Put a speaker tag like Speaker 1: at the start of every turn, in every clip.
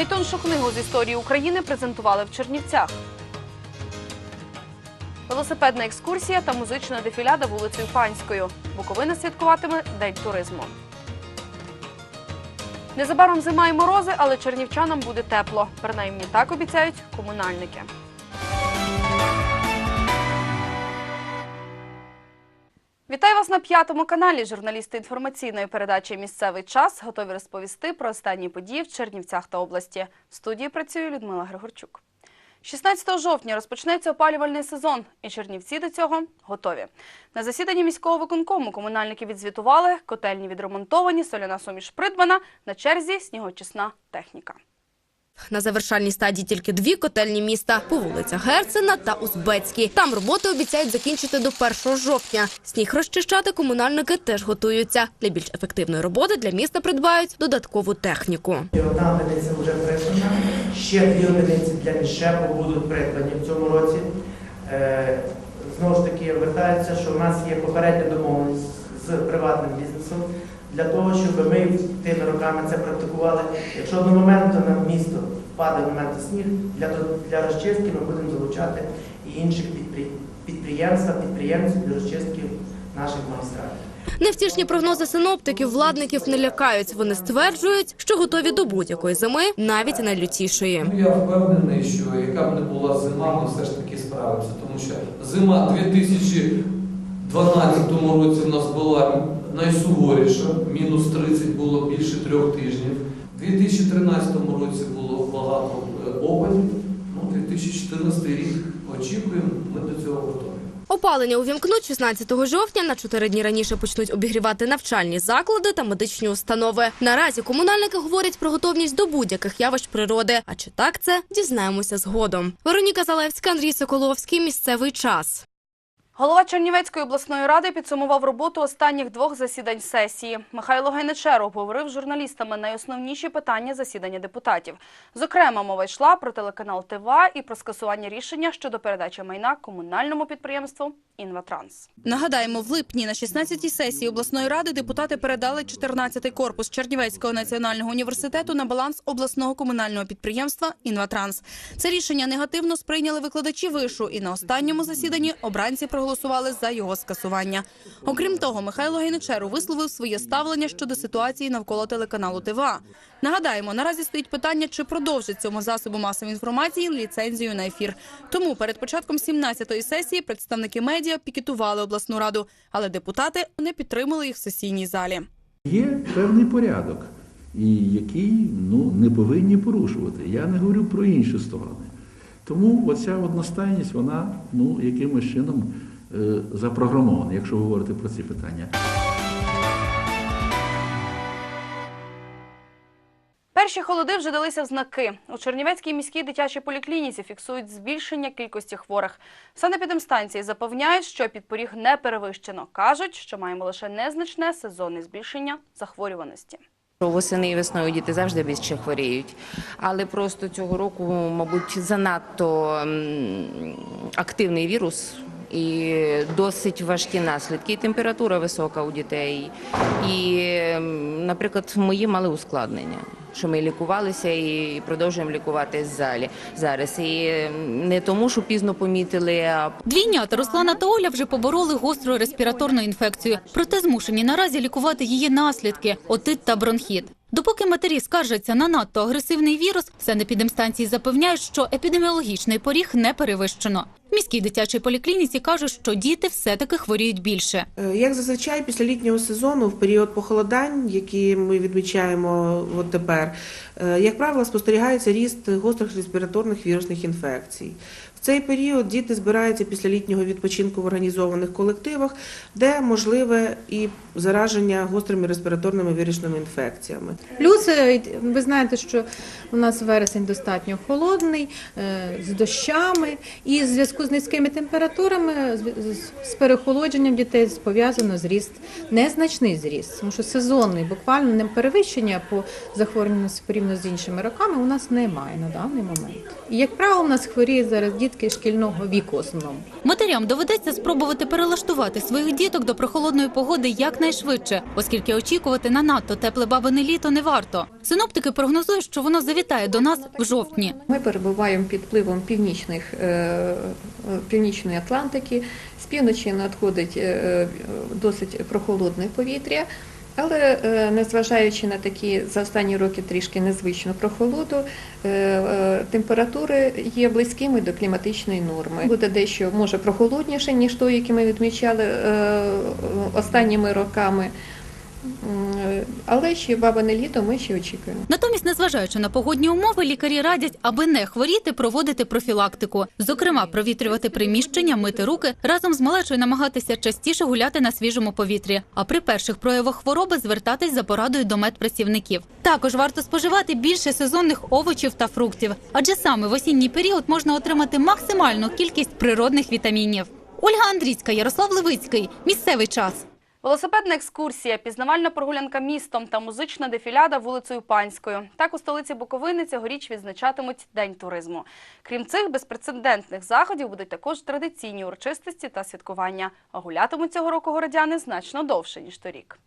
Speaker 1: Найтоншу книгу з історії України презентували в Чернівцях. Велосипедна екскурсія та музична дефіляда вулицею Панською. Буковина святкуватиме День туризму. Незабаром зима і морози, але чернівчанам буде тепло. Принаймні так обіцяють комунальники. Вітаю вас на п'ятому каналі. Журналісти інформаційної передачі Місцевий час готові розповісти про останні події в Чернівцях та області. В студії працює Людмила Григорчук. 16 жовтня розпочнеться опалювальний сезон, і чернівці до цього готові. На засіданні міського виконкому комунальники відзвітували, котельні відремонтовані, соляна суміш придбана, на черзі снігочисна техніка.
Speaker 2: На завершальній стадії тільки дві котельні міста по вулицях Герцена та Узбецькій. Там роботи обіцяють закінчити до 1 жовтня. Сніг розчищати комунальники теж готуються. Для більш ефективної роботи для міста придбають додаткову техніку.
Speaker 3: Одна одиниця вже придбана, ще дві одиниці для міщепу будуть придбані в цьому році. Е, Знову ж таки, вертаються, що в нас є попередня домовленість з приватним бізнесом для того, щоб ми тими роками це практикували. Якщо до моменту на місто впаде момент сніг, для, для розчистки ми будемо залучати і інших підпри- підприємств, підприємців для розчистки наших магістралів.
Speaker 2: Невтішні прогнози синоптиків владників не лякають. Вони стверджують, що готові до будь-якої зими, навіть найлютішої.
Speaker 4: Ну, я впевнений, що яка б не була зима, ми все ж таки справимося, тому що зима 2012 році в нас була найсуворіша, мінус 30 було більше трьох тижнів. У 2013 році було багато е, опадів. Ну, 2014 рік очікуємо, ми до цього готові.
Speaker 2: Опалення увімкнуть 16 жовтня. На чотири дні раніше почнуть обігрівати навчальні заклади та медичні установи. Наразі комунальники говорять про готовність до будь-яких явищ природи. А чи так це дізнаємося згодом? Вероніка Залевська, Андрій Соколовський. Місцевий час.
Speaker 1: Голова Чернівецької обласної ради підсумував роботу останніх двох засідань сесії. Михайло Гайничер обговорив з журналістами найосновніші питання засідання депутатів. Зокрема, мова йшла про телеканал ТВА і про скасування рішення щодо передачі майна комунальному підприємству «Інватранс».
Speaker 5: Нагадаємо, в липні на 16-й сесії обласної ради депутати передали 14-й корпус Чернівецького національного університету на баланс обласного комунального підприємства «Інватранс». Це рішення негативно сприйняли викладачі вишу, і на останньому засіданні обранці проголосували за його скасування. Окрім того, Михайло Гайничеру висловив своє ставлення щодо ситуації навколо телеканалу ТВА. Нагадаємо, наразі стоїть питання, чи продовжить цьому засобу масової інформації ліцензію на ефір. Тому перед початком 17-ї сесії представники медіа пікетували обласну раду, але депутати не підтримали їх в сесійній залі.
Speaker 6: Є певний порядок, який ну, не повинні порушувати. Я не говорю про інші сторони. Тому оця одностайність, вона ну, якимось чином е, запрограмована, якщо говорити про ці питання.
Speaker 1: Перші холоди вже далися в знаки. У Чернівецькій міській дитячій поліклініці фіксують збільшення кількості хворих. Санепідемстанції запевняють, що підпоріг не перевищено. Кажуть, що маємо лише незначне сезонне збільшення захворюваності.
Speaker 7: Восени і весною діти завжди більше хворіють, але просто цього року, мабуть, занадто активний вірус і досить важкі наслідки. І температура висока у дітей. І, наприклад, мої мали ускладнення. Що ми лікувалися і продовжуємо лікуватись залі зараз. І не тому, що пізно помітили, а
Speaker 8: Двійнята Руслана та Оля вже побороли гостру респіраторну інфекцію, проте змушені наразі лікувати її наслідки отит та бронхіт. Допоки матері скаржаться на надто агресивний вірус, санепідемстанції запевняють, що епідеміологічний поріг не перевищено. В міській дитячій поліклініці кажуть, що діти все-таки хворіють більше.
Speaker 9: Е, Як зазвичай після літнього сезону, в період похолодань, які ми відмічаємо от тепер, е, як правило, спостерігається ріст гострих респіраторних вірусних інфекцій. В цей період діти збираються після літнього відпочинку в організованих колективах, де можливе і зараження гострими респіраторними вірусними інфекціями.
Speaker 10: Плюс е, ви знаєте, що у нас вересень достатньо холодний, з дощами, і в зв'язку з низькими температурами, з- перехолодженням дітей пов'язано зріст, незначний зріст, тому що сезонний, буквально не перевищення по захворюваності порівняно з іншими роками, у нас немає на даний момент. І як правило, у нас хворіють зараз дітки шкільного віку основному.
Speaker 8: Матерям доведеться спробувати перелаштувати своїх діток до прохолодної погоди якнайшвидше, оскільки очікувати на надто тепле бабине літо не варто. Синоптики прогнозують, що воно завітає до нас в жовтні.
Speaker 11: Ми перебуваємо під впливом північних, е, північної Атлантики. З півночі надходить е, е, досить прохолодне повітря. Але е, незважаючи на такі за останні роки трішки незвичну прохолоду, е, е, температури є близькими до кліматичної норми. Буде дещо може прохолодніше, ніж той, який ми відмічали е, останніми роками. Але ще бабине літо ми ще очікуємо.
Speaker 8: Натомість, незважаючи на погодні умови, лікарі радять, аби не хворіти, проводити профілактику. Зокрема, провітрювати приміщення, мити руки, разом з малечою намагатися частіше гуляти на свіжому повітрі. А при перших проявах хвороби звертатись за порадою до медпрацівників. Також варто споживати більше сезонних овочів та фруктів, адже саме в осінній період можна отримати максимальну кількість природних вітамінів. Ольга Андрійська, Ярослав Левицький. Місцевий час.
Speaker 1: Велосипедна екскурсія, пізнавальна прогулянка містом та музична дефіляда вулицею Панською. Так у столиці Буковини цьогоріч відзначатимуть День туризму. Крім цих безпрецедентних заходів будуть також традиційні урочистості та святкування. А гулятимуть цього року городяни значно довше, ніж торік.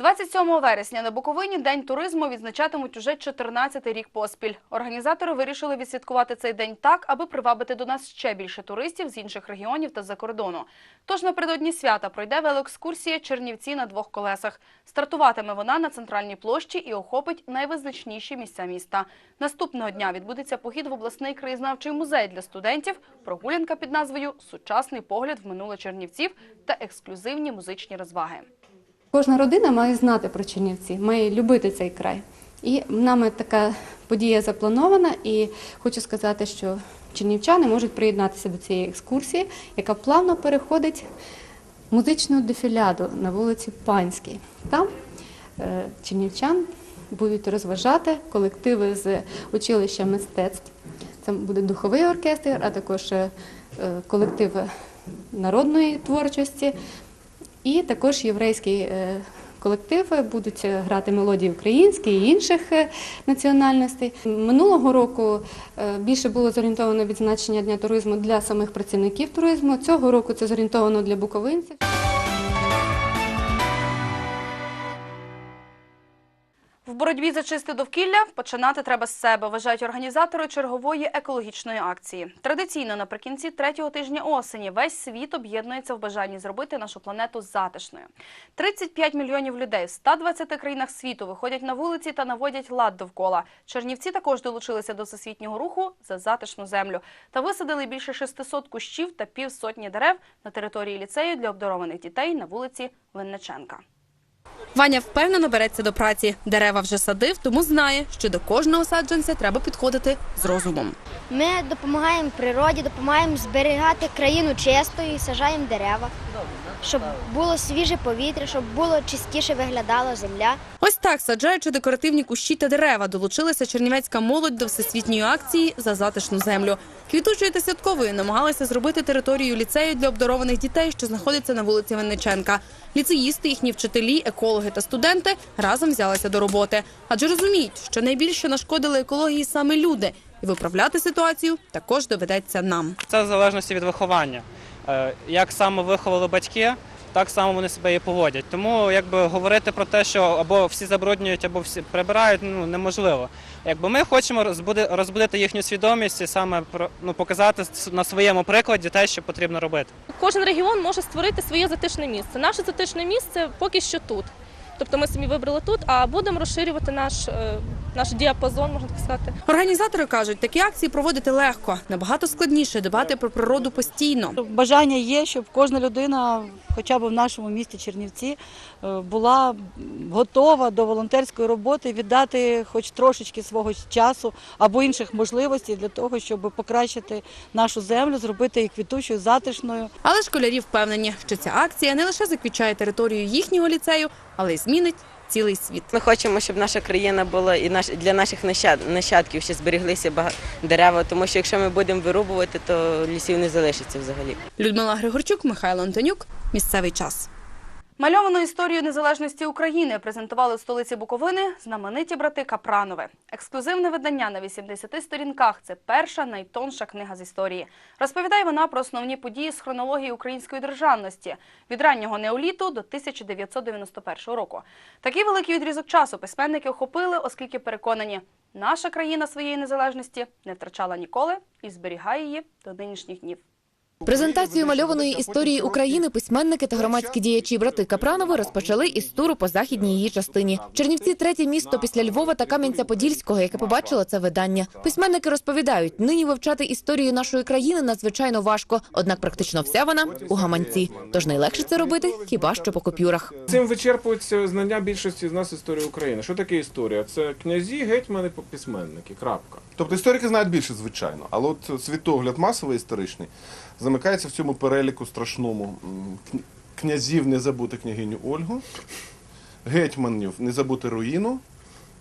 Speaker 1: 27 вересня на Буковині День туризму відзначатимуть уже 14-й рік поспіль. Організатори вирішили відсвяткувати цей день так, аби привабити до нас ще більше туристів з інших регіонів та з-за кордону. Тож напередодні свята пройде велоекскурсія Чернівці на двох колесах. Стартуватиме вона на центральній площі і охопить найвизначніші місця міста. Наступного дня відбудеться похід в обласний краєзнавчий музей для студентів, прогулянка під назвою Сучасний погляд в минуле Чернівців та ексклюзивні музичні розваги.
Speaker 12: Кожна родина має знати про Чернівці, має любити цей край. І нами така подія запланована, і хочу сказати, що чернівчани можуть приєднатися до цієї екскурсії, яка плавно переходить в музичну дефіляду на вулиці Панській. Там е, чернівчан будуть розважати колективи з училища мистецтв. Це буде духовий оркестр, а також е, е, колектив народної творчості. І також єврейські е, колективи будуть е, грати мелодії українські і інших е, національностей. Минулого року більше було зорієнтовано відзначення дня туризму для самих працівників туризму. Цього року це зорієнтовано для буковинців.
Speaker 1: Боротьбі за чисте довкілля починати треба з себе, вважають організатори чергової екологічної акції. Традиційно наприкінці третього тижня осені весь світ об'єднується в бажанні зробити нашу планету затишною. 35 мільйонів людей в 120 країнах світу виходять на вулиці та наводять лад довкола. Чернівці також долучилися до всесвітнього руху за затишну землю та висадили більше 600 кущів та півсотні дерев на території ліцею для обдарованих дітей на вулиці Винниченка.
Speaker 5: Ваня впевнено береться до праці. Дерева вже садив, тому знає, що до кожного саджанця треба підходити з розумом.
Speaker 13: Ми допомагаємо природі, допомагаємо зберігати країну чистою і сажаємо дерева, щоб було свіже повітря, щоб було чистіше виглядала земля.
Speaker 5: Ось так, саджаючи декоративні кущі та дерева, долучилася чернівецька молодь до всесвітньої акції за затишну землю. Квітучою та святковою намагалися зробити територію ліцею для обдарованих дітей, що знаходиться на вулиці Винниченка. Ліцеїсти, їхні вчителі, екологи та студенти разом взялися до роботи, адже розуміють, що найбільше нашкодили екології саме люди, і виправляти ситуацію також доведеться нам.
Speaker 14: Це в залежності від виховання. Е, Як саме виховали батьки, так само вони себе і поводять. Тому якби говорити про те, що або всі забруднюють, або всі прибирають, ну неможливо. Якби ми хочемо розбудити їхню свідомість і саме ну, показати на своєму прикладі те, що потрібно робити.
Speaker 15: Кожен регіон може створити своє затишне місце. Наше затишне місце поки що тут. Тобто ми самі вибрали тут, а будемо розширювати наш, е, наш діапазон, можна так сказати.
Speaker 5: Організатори кажуть, такі акції проводити легко, набагато складніше дбати про природу постійно.
Speaker 16: Бажання є, щоб кожна людина, хоча б в нашому місті Чернівці, е, була готова до волонтерської роботи, віддати хоч трошечки свого часу або інших можливостей для того, щоб покращити нашу землю, зробити її квітучою, затишною.
Speaker 5: Але школярі впевнені, що ця акція не лише заквічає територію їхнього ліцею, але й змінить цілий світ.
Speaker 17: Ми хочемо, щоб наша країна була і наш для наших нащад- нащадків ще збереглися дерева, тому що якщо ми будемо вирубувати, то лісів не залишиться взагалі.
Speaker 5: Людмила Григорчук, Михайло Антонюк. Місцевий час.
Speaker 1: Мальовану історію незалежності України презентували в столиці Буковини знамениті брати Капранови. Ексклюзивне видання на 80 сторінках це перша найтонша книга з історії. Розповідає вона про основні події з хронології української державності від раннього неоліту до 1991 року. Такий великий відрізок часу письменники охопили, оскільки переконані, наша країна своєї незалежності не втрачала ніколи і зберігає її до нинішніх днів.
Speaker 18: Презентацію мальованої історії України письменники та громадські діячі брати Капранови розпочали із туру по західній її частині. Чернівці третє місто після Львова та Кам'янця-Подільського, яке побачило це видання. Письменники розповідають, нині вивчати історію нашої країни надзвичайно важко, однак практично вся вона у гаманці. Тож найлегше це робити хіба що по купюрах.
Speaker 19: Цим вичерпується знання більшості з нас історії України. Що таке історія? Це князі, гетьмани, письменники. Крапка.
Speaker 20: Тобто історики знають більше, звичайно, але от світогляд масовий історичний замикається в цьому переліку страшному князів не забути княгиню Ольгу, гетьманів не забути руїну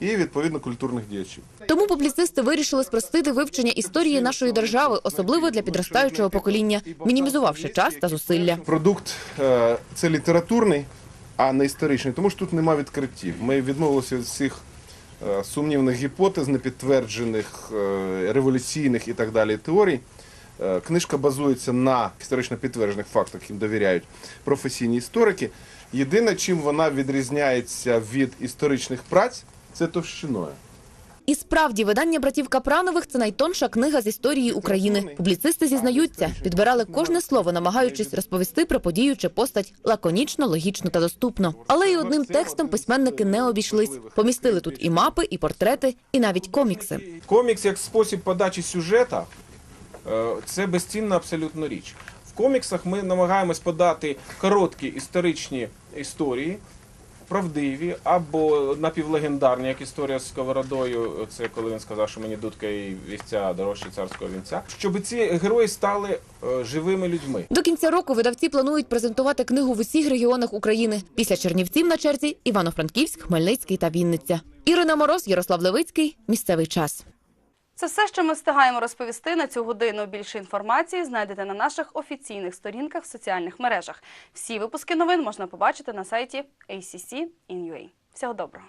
Speaker 20: і відповідно культурних діячів.
Speaker 18: Тому публіцисти вирішили спростити вивчення історії нашої держави, особливо для підростаючого покоління, мінімізувавши час та зусилля.
Speaker 20: Продукт е, це літературний, а не історичний, тому що тут нема відкриттів. Ми відмовилися від всіх е, сумнівних гіпотез, непідтверджених, е, революційних і так далі теорій. Е, Книжка базується на історично підтверджених фактах, яким довіряють професійні історики. Єдине, чим вона відрізняється від історичних праць, це товщиною.
Speaker 18: І справді видання братів Капранових це найтонша книга з історії України. Публіцисти зізнаються, підбирали кожне слово, намагаючись розповісти про подію чи постать лаконічно, логічно та доступно. Але й одним текстом письменники не обійшлись. Помістили тут і мапи, і портрети, і навіть комікси.
Speaker 19: Комікс як спосіб подачі сюжета це безцінна абсолютно річ. В коміксах ми намагаємось подати короткі історичні історії, правдиві або напівлегендарні, як історія з сковородою. Це коли він сказав, що мені дудка і вівця дорожче царського вінця. Щоб ці герої стали е, живими людьми.
Speaker 18: До кінця року видавці планують презентувати книгу в усіх регіонах України. Після Чернівців на черзі Івано-Франківськ, Хмельницький та Вінниця. Ірина Мороз, Ярослав Левицький. Місцевий час.
Speaker 1: Це все, що ми встигаємо розповісти на цю годину. Більше інформації знайдете на наших офіційних сторінках в соціальних мережах. Всі випуски новин можна побачити на сайті ACC.in.ua. Всього доброго!